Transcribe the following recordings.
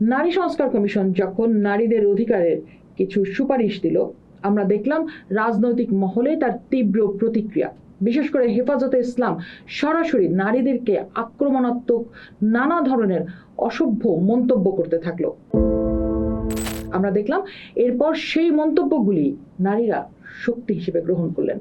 নারী সংস্কার কমিশন যখন নারীদের অধিকারের কিছু সুপারিশ দিল, আমরা দেখলাম রাজনৈতিক মহলে তার তীব্র প্রতিক্রিয়া। বিশেষ করে হেফাজতে ইসলাম সরাসরি নারীদেরকে আক্রমণাত্মক নানা ধরনের অসভ্য মন্তব্য করতে থাকল। আমরা দেখলাম এরপর সেই মন্তব্যগুলি নারীরা শক্তি হিসেবে গ্রহণ করলেন।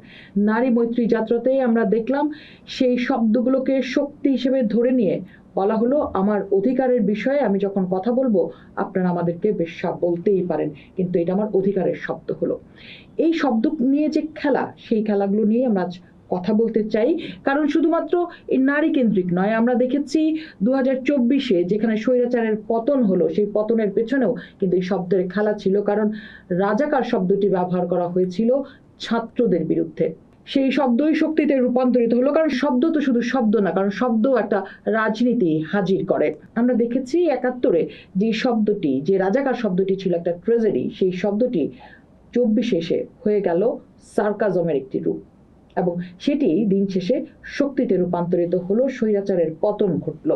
নারী মৈত্রী যাত্রাতে আমরা দেখলাম সেই শব্দগুলোকে শক্তি হিসেবে ধরে নিয়ে বলা হলো, আমার অধিকারের বিষয়ে আমি যখন কথা বলব, আপনারা আমাদেরকে বেশ্যা বলতেই পারেন। কিন্তু এটা আমার অধিকারের শব্দ হলো। এই শব্দ নিয়ে যে খেলা, সেই খেলাগুলো নিয়ে আমরা আজ কথা বলতে চাই। কারণ শুধুমাত্র এই নারী কেন্দ্রিক নয়, আমরা দেখেছি দু হাজার চব্বিশে যেখানে স্বৈরাচারের পতন হলো, সেই পতনের পেছনেও কিন্তু এই শব্দের খেলা ছিল। কারণ রাজাকার শব্দটি ব্যবহার করা হয়েছিল ছাত্রদের বিরুদ্ধে। সেই শব্দই শক্তিতে রূপান্তরিত হলো, কারণ শব্দ তো শুধু শব্দ না, কারণ শব্দ একটা রাজনীতি হাজির করে। আমরা দেখেছি একাত্তরে যে শব্দটি, যে রাজাকার শব্দটি ছিল একটা ট্রেজেডি, সেই শব্দটি চব্বিশে এসে হয়ে গেল সার্কাজমের একটি রূপ। এবং সেটি দিন শেষে শক্তিতে রূপান্তরিত হলো, স্বৈরাচারের পতন ঘটল।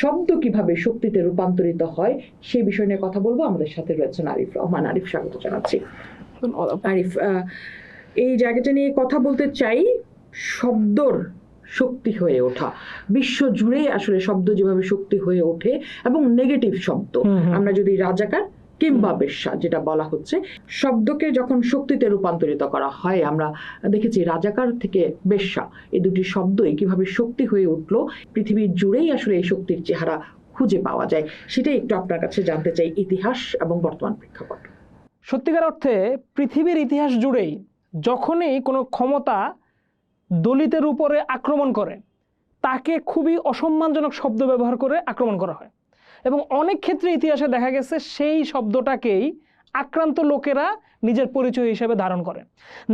শব্দ কীভাবে শক্তিতে রূপান্তরিত হয় সেই বিষয় নিয়ে কথা বলব। আমাদের সাথে রয়েছেন আরিফ রহমান। আরিফ, স্বাগত জানাচ্ছি। আরিফ এই জায়গাটা নিয়ে কথা বলতে চাই শব্দর শক্তি হয়ে ওঠা। বিশ্ব জুড়ে আসলে শব্দ যেভাবে শক্তি হয়ে ওঠে এবং নেগেটিভ শব্দ। আমরা যদি রাজাকার কিংবা বেশ্যা যেটা বলা হচ্ছে শব্দকে যখন শক্তিতে রূপান্তরিত করা হয় আমরা দেখেছি রাজাকার থেকে বেশ্যা এই দুটি শব্দই কীভাবে শক্তি হয়ে উঠল পৃথিবীর জুড়েই আসলে এই শক্তির চেহারা খুঁজে পাওয়া যায় সেটাই একটু আপনার কাছে জানতে চাই ইতিহাস এবং বর্তমান প্রেক্ষাপট। সত্যিকার অর্থে পৃথিবীর ইতিহাস জুড়েই যখনই কোনো ক্ষমতা দলিতের উপরে আক্রমণ করে, তাকে খুবই অসম্মানজনক শব্দ ব্যবহার করে আক্রমণ করা হয়। এবং অনেক ক্ষেত্রে ইতিহাসে দেখা গেছে সেই শব্দটাকেই আক্রান্ত লোকেরা নিজের পরিচয় হিসেবে ধারণ করে।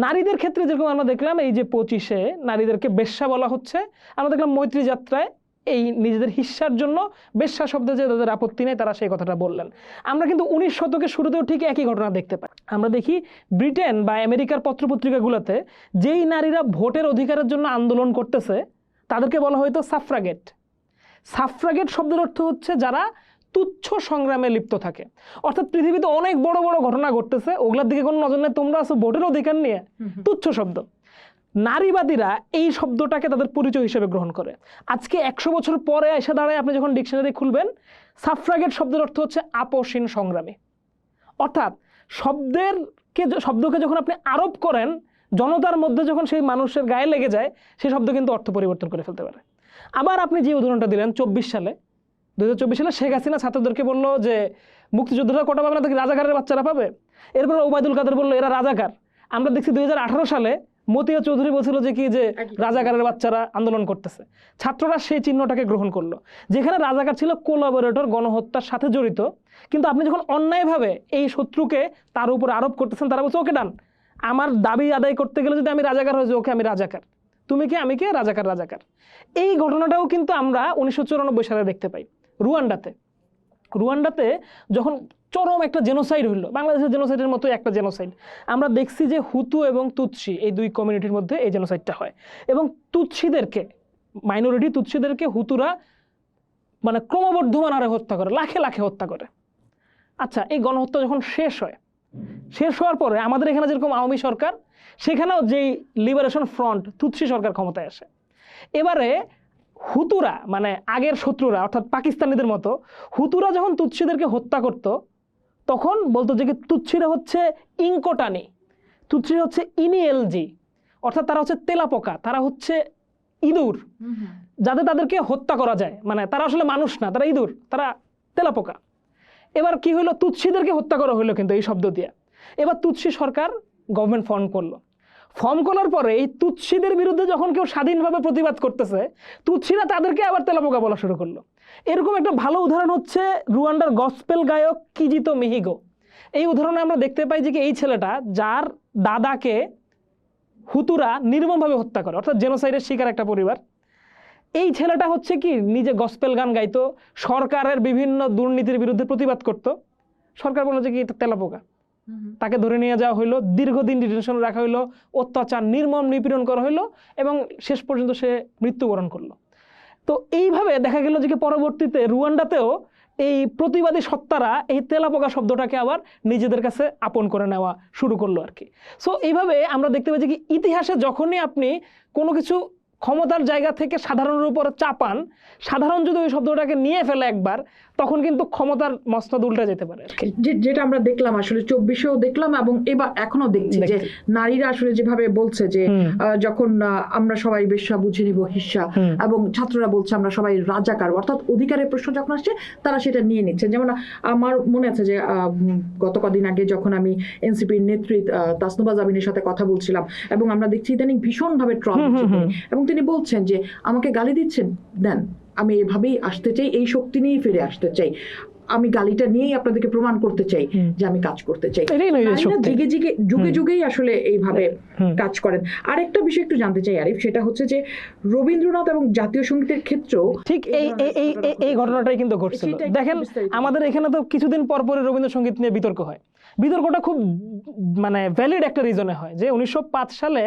নারীদের ক্ষেত্রে যেরকম আমরা দেখলাম, এই যে পঁচিশে নারীদেরকে বেশ্যা বলা হচ্ছে, আমরা দেখলাম মৈত্রী যাত্রায় এই নিজেদের হিস্সার জন্য বেশ্যা শব্দে যে তাদের আপত্তি নেই তারা সেই কথাটা বললেন। আমরা কিন্তু উনিশ শতকের শুরুতেও ঠিক একই ঘটনা দেখতে পাই। আমরা দেখি ব্রিটেন বা আমেরিকার পত্রপত্রিকাগুলোতে যেই নারীরা ভোটের অধিকারের জন্য আন্দোলন করতেছে তাদেরকে বলা হয়তো সাফ্রাগেট। সাফ্রাগেট শব্দের অর্থ হচ্ছে যারা তুচ্ছ সংগ্রামে লিপ্ত থাকে। অর্থাৎ পৃথিবীতে অনেক বড় বড় ঘটনা ঘটতেছে ওগুলোর দিকে কোনো নজর নেই তোমরা আছো ভোটের অধিকার নিয়ে। তুচ্ছ শব্দ। নারীবাদীরা এই শব্দটাকে তাদের পরিচয় হিসেবে গ্রহণ করে। আজকে একশো বছর পরে এসে দাঁড়ায় আপনি যখন ডিকশনারি খুলবেন, সাফ্রাগেট শব্দের অর্থ হচ্ছে আপসীন সংগ্রামী। অর্থাৎ শব্দের কে শব্দকে যখন আপনি আরোপ করেন, জনতার মধ্যে যখন সেই মানুষের গায়ে লেগে যায় সেই শব্দ কিন্তু অর্থ পরিবর্তন করে ফেলতে পারে। আবার আপনি যে উদাহরণটা দিলেন চব্বিশ সালে দু হাজার চব্বিশ সালে শেখ হাসিনা ছাত্রদেরকে বলল যে, মুক্তিযোদ্ধারা কটা পাবে না দেখি রাজাকারের বাচ্চারা পাবে? এরপর ওবায়দুল কাদের বলল, এরা রাজাকার। আমরা দেখছি দু হাজার আঠারো সালে মতিয়া চৌধুরী বলছিল যে কি যে রাজাকারের বাচ্চারা আন্দোলন করতেছে। ছাত্ররা সেই চিহ্নটাকে গ্রহণ করল। যেখানে রাজাকার ছিল কোলাবোরেটর গণহত্যার সাথে জড়িত। কিন্তু আপনি যখন অন্যায়ভাবে এই শত্রুকে তার উপর আরোপ করতেছেন তারা বলছে ওকে ডান। আমার দাবি আদায় করতে গেলে যদি আমি রাজাকার হয়েছি ওকে আমি রাজাকার। তুমি কে আমি কে রাজাকার রাজাকার। এই ঘটনাটাও কিন্তু আমরা উনিশশো চুরানব্বই সালে দেখতে পাই রুয়ান্ডাতে। রুয়ান্ডাতে যখন চরম একটা জেনোসাইড হইল। বাংলাদেশের জেনোসাইডের মতো একটা জেনোসাইড আমরা দেখছি যে হুতু এবং তুৎসি এই দুই কমিউনিটির মধ্যে এই জেনোসাইডটা হয়। এবং তুৎসিদেরকে মাইনরিটি তুৎসিদেরকে হুতুরা মানে ক্রমবর্ধমান হারে হত্যা করে, লাখে লাখে হত্যা করে। আচ্ছা এই গণহত্যা যখন শেষ হয়, শেষ হওয়ার পরে আমাদের এখানে যেরকম আওয়ামী সরকার, সেখানেও যেই লিবারেশন ফ্রন্ট তুৎসি সরকার ক্ষমতায় আসে। এবারে হুতুরা মানে আগের শত্রুরা, অর্থাৎ পাকিস্তানিদের মতো, হুতুরা যখন তুৎসিদেরকে হত্যা করত তখন বলতো যে কি তুচ্ছিরা হচ্ছে ইঙ্কোটানি তুচ্ছিরা হচ্ছে ইনিএলজি অর্থাৎ তারা হচ্ছে তেলাপোকা তারা হচ্ছে ইঁদুর। যাদের তাদেরকে হত্যা করা যায় মানে তারা আসলে মানুষ না তারা ইঁদুর তারা তেলাপোকা। এবার কি হলো তুচ্ছিদেরকে হত্যা করা হলো কিন্তু এই শব্দ দিয়ে। এবার তুচ্ছি সরকার গভর্নমেন্ট ফর্ম করল। ফর্ম করার পরে এই তুৎসিদের বিরুদ্ধে যখন কেউ স্বাধীনভাবে প্রতিবাদ করতেছে তুৎসিরা তাদেরকে আবার তেলাপোকা বলা শুরু করল। এরকম একটা ভালো উদাহরণ হচ্ছে রুয়ান্ডার গসপেল গায়ক কিজিতো মিহিগো। এই উদাহরণে আমরা দেখতে পাই যে কি এই ছেলেটা যার দাদাকে হুতুরা নির্মমভাবে হত্যা করে, অর্থাৎ জেনোসাইডের শিকার একটা পরিবার। এই ছেলেটা হচ্ছে কি নিজে গসপেল গান গাইতো, সরকারের বিভিন্ন দুর্নীতির বিরুদ্ধে প্রতিবাদ করত। সরকার বলল যে কি তেলাপোকা। তাকে ধরে নিয়ে যাওয়া হইল, দীর্ঘদিন ডিটেনশনে রাখা হলো অত্যাচার, নির্মম, নিপীড়ন করা হইল এবং শেষ পর্যন্ত সে মৃত্যুবরণ করল। তো এইভাবে দেখা গেল যে কি পরবর্তীতে রুয়ান্ডাতেও এই প্রতিবাদী সত্তারা এই তেলাপোকা শব্দটাকে আবার নিজেদের কাছে আপন করে নেওয়া শুরু করল আর কি। সো এইভাবে আমরা দেখতে পাচ্ছি কি ইতিহাসে যখনই আপনি কোনো কিছু ক্ষমতার জায়গা থেকে সাধারণের উপর চাপান সাধারণ যদি ওই শব্দটাকে নিয়ে ফেলে একবার তখন কিন্তু ক্ষমতার মসনদ উল্টে যেতে পারে। যেটা আমরা দেখলাম আসলে চব্বিশেও দেখলাম এবং এবার এখনও দেখছি যে নারীরা আসলে যেভাবে বলছে যে যখন আমরা সবাই বেশ্যা বুঝে নিব হুম। এবং ছাত্ররা বলছে আমরা সবাই রাজাকার অর্থাৎ অধিকারের প্রশ্ন যখন আসছে তারা সেটা নিয়ে নিচ্ছে। যেমন আমার মনে আছে যে আহ, গত কদিন আগে যখন আমি এনসিপির নেত্রী তাসনুবা জামিনের সাথে কথা বলছিলাম এবং আমরা দেখছি ইদানিং ভীষণভাবে হুম। এবং তিনি বলছেন যে আমাকে গালি দিচ্ছেন? দেন আমি এভাবেই আসতে চাই এই শক্তি নিয়েই ফিরে আসতে চাই। আমি গালিটা নিয়েই আপনাদেরকে প্রমাণ করতে চাই যে আমি কাজ করতে চাই। জিগে জিগে যুগে যুগেই আসলে এইভাবে কাজ করেন। আরেকটা বিষয় একটু জানতে চাই আরিফ সেটা হচ্ছে যে রবীন্দ্রনাথ এবং জাতীয় সঙ্গীতের ক্ষেত্রেও ঠিক এই এই এই ঘটনা এই- এই ঘটনাটাই কিন্তু ঘটছিল। দেখেন আমাদের এখানে তো কিছুদিন পর পরে রবীন্দ্রসঙ্গীত নিয়ে বিতর্ক হয়। বিতর্কটা খুব মানে ভ্যালিড একটা রিজনে হয় যে উনিশশো পাঁচ সালে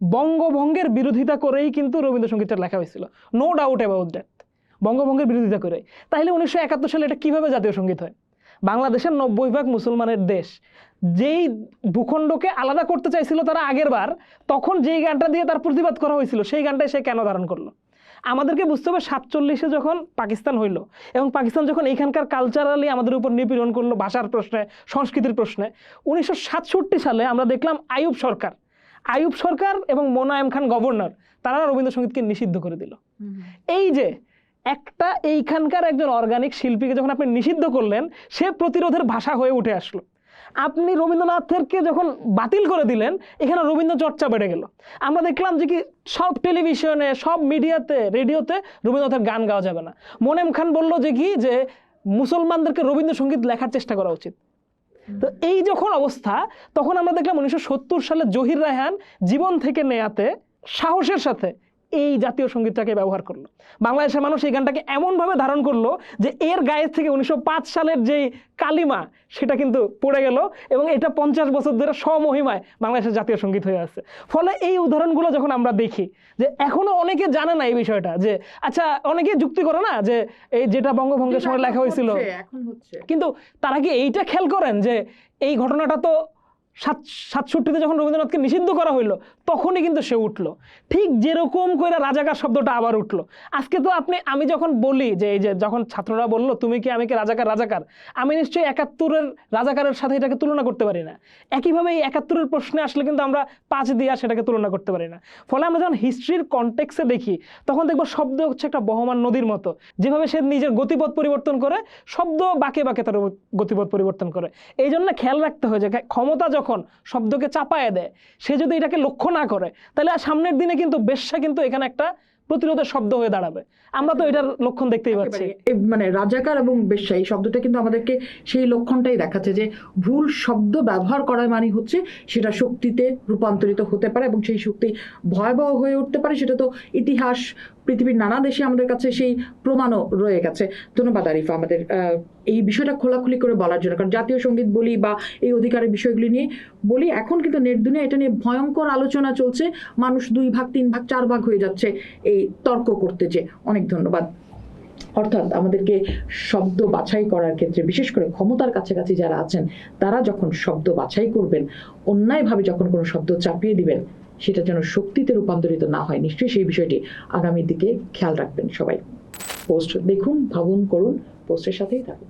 বঙ্গভঙ্গের বিরোধিতা করেই কিন্তু রবীন্দ্রসঙ্গীতটা লেখা হয়েছিল। নো ডাউট অ্যাবাউট দ্যাট বঙ্গভঙ্গের বিরোধিতা করে। তাহলে উনিশশো একাত্তর সালে এটা কীভাবে জাতীয় সংগীত হয়? বাংলাদেশের নব্বই ভাগ মুসলমানের দেশ। যেই ভূখণ্ডকে আলাদা করতে চাইছিল তারা আগের বার, তখন যেই গানটা দিয়ে তার প্রতিবাদ করা হয়েছিল, সেই গানটাই সে কেন ধারণ করল? আমাদেরকে বুঝতে হবে সাতচল্লিশে যখন পাকিস্তান হইল এবং পাকিস্তান যখন এইখানকার কালচারালি আমাদের উপর নিপীড়ন করল, ভাষার প্রশ্নে, সংস্কৃতির প্রশ্নে, উনিশশো সাতষট্টি সালে আমরা দেখলাম আয়ুব সরকার আইয়ুব সরকার এবং মোনায়েম খান গভর্নর তারা রবীন্দ্রসঙ্গীতকে নিষিদ্ধ করে দিল। এই যে একটা এইখানকার একজন অর্গানিক শিল্পীকে যখন আপনি নিষিদ্ধ করলেন সে প্রতিরোধের ভাষা হয়ে উঠে আসলো। আপনি রবীন্দ্রনাথেরকে যখন বাতিল করে দিলেন এখানে রবীন্দ্র চর্চা বেড়ে গেল। আমরা দেখলাম যে কি সব টেলিভিশনে সব মিডিয়াতে রেডিওতে রবীন্দ্রনাথের গান গাওয়া যাবে না। মোনেম খান বলল যে কি যে মুসলমানদেরকে রবীন্দ্রসঙ্গীত লেখার চেষ্টা করা উচিত। তো এই যখন অবস্থা, তখন আমরা দেখলাম উনিশশো সত্তর সালে জহির রায়হান জীবন থেকে নেয়াতে সাহসের সাথে এই জাতীয় সঙ্গীতটাকে ব্যবহার করল। বাংলাদেশের মানুষ এই গানটাকে এমনভাবে ধারণ করল যে এর গায়ে থেকে উনিশশো পাঁচ সালের যেই কালিমা সেটা কিন্তু পড়ে গেল এবং এটা পঞ্চাশ বছর ধরে স্বমহিমায় বাংলাদেশের জাতীয় সংগীত হয়ে আছে। ফলে এই উদাহরণগুলো যখন আমরা দেখি যে এখনও অনেকে জানে না এই বিষয়টা যে আচ্ছা অনেকে যুক্তি করে না যে এই যেটা বঙ্গভঙ্গের সময় লেখা হয়েছিল। কিন্তু তারা কি এইটা খেয়াল করেন যে এই ঘটনাটা তো সাত, সাতষট্টিতে যখন রবীন্দ্রনাথকে নিষিদ্ধ করা হইল, তখনই কিন্তু সে উঠল। ঠিক যেরকম করে রাজাকার শব্দটা আবার উঠল। আজকে তো আপনি, আমি যখন বলি যে, এই যে যখন ছাত্ররা বলল, তুমি কি আমি কি রাজাকার রাজাকার? আমি নিশ্চয়ই একাত্তরের রাজাকারের সাথে এটাকে তুলনা করতে পারি না। একইভাবে এই একাত্তরের প্রশ্নে আসলে কিন্তু আমরা পাঁচ দিয়ে সেটাকে তুলনা করতে পারি না। ফলে আমরা যখন হিস্ট্রির কনটেক্সে দেখি, তখন দেখব শব্দ হচ্ছে একটা বহমান নদীর মতো। যেভাবে সে নিজের গতিপথ পরিবর্তন করে, শব্দ বাঁকে বাঁকে তার গতিপথ পরিবর্তন করে। এই জন্য খেয়াল রাখতে হয় যে, ক্ষমতা যখন শব্দকে চাপায় দেয় সে যদি এটাকে লক্ষ্য না করে তাহলে সামনের দিনে কিন্তু বেশ্যা কিন্তু এখানে একটা প্রতিরোধের শব্দ হয়ে দাঁড়াবে। আমরা তো এটার লক্ষণ দেখতেই পাচ্ছি। মানে রাজাকার এবং বেশ্যা এই শব্দটা কিন্তু আমাদেরকে সেই লক্ষণটাই দেখাচ্ছে যে ভুল শব্দ ব্যবহার করা মানে হচ্ছে সেটা শক্তিতে রূপান্তরিত হতে পারে এবং সেই শক্তি ভয়াবহ হয়ে উঠতে পারে। সেটা তো ইতিহাস পৃথিবীর নানা দেশে আমাদের কাছে সেই প্রমাণও রয়ে গেছে। ধন্যবাদ আরিফা আমাদের এই বিষয়টা খোলাখুলি করে বলার জন্য। কারণ জাতীয় সংগীত বলি বা এই অধিকারের বিষয়গুলি নিয়ে বলি, এখন কিন্তু নেট দুনিয়া এটা নিয়ে ভয়ঙ্কর আলোচনা চলছে। মানুষ দুই ভাগ, তিন ভাগ, চার ভাগ হয়ে যাচ্ছে এই তর্ক করতে যে। অনেক ধন্যবাদ। অর্থাৎ আমাদেরকে শব্দ বাছাই করার ক্ষেত্রে, বিশেষ করে ক্ষমতার কাছাকাছি যারা আছেন, তারা যখন শব্দ বাছাই করবেন, অন্যায়ভাবে যখন কোনো শব্দ চাপিয়ে দিবেন সেটা যেন শক্তিতে রূপান্তরিত না হয়। নিশ্চয়ই সেই বিষয়টি আগামীর দিকে খেয়াল রাখবেন সবাই। পোস্ট দেখুন, ভাবুন, করুন পোস্টের সাথেই থাকুন।